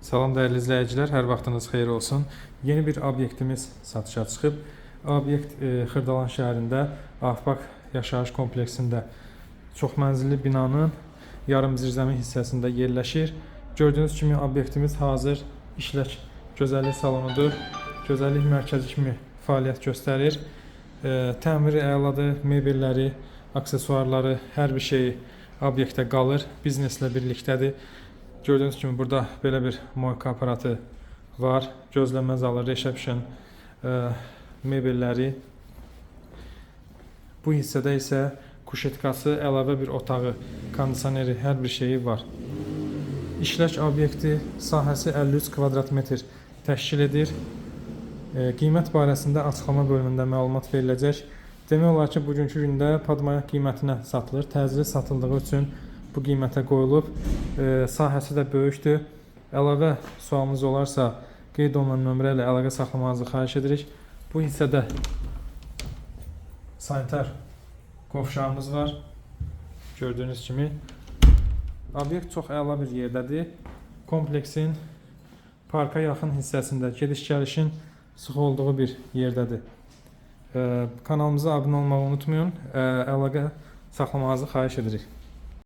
Salam dəyərli izləyicilər, hər vaxtınız xeyir olsun. Yeni bir obyektimiz satışa çıxıb. Obyekt e, Xırdalan şəhərində Afpak yaşayış kompleksində çoxmənzilli binanın yarım zirzəmi hissəsində yerləşir. Gördüyünüz kimi obyektimiz hazır işlək gözəllik salonudur. Gözəllik mərkəzi kimi fəaliyyət göstərir. E, təmiri əladır, mebelləri, aksesuarları, hər bir şeyi obyektdə qalır. Bizneslə birlikdədir. Gördüyünüz kimi burada belə bir moyka aparatı var. Gözləmə zalı, reception, e, mebelləri. Bu hissədə isə kuşetkası, əlavə bir otağı, kondisioneri, hər bir şeyi var. İşlək obyekti sahəsi 53 kvadrat metr təşkil edir. E, qiymət barəsində açıqlama bölümündə məlumat veriləcək. Demək olar ki, bugünkü gündə padmayak qiymətinə satılır. Təcili satıldığı üçün bu qiymətə qoyulub. E, sahəsi də böyükdür. Əlavə sualınız olarsa, qeyd olunan nömrə ilə əlaqə saxlamanızı xahiş edirik. Bu hissədə sanitar qovşağımız var. Gördüyünüz kimi obyekt çox əla bir yerdədir. Kompleksin parka yaxın hissəsində gediş-gəlişin sıx olduğu bir yerdədir. E, kanalımıza abunə olmağı unutmayın. E, əlaqə saxlamanızı xahiş edirik.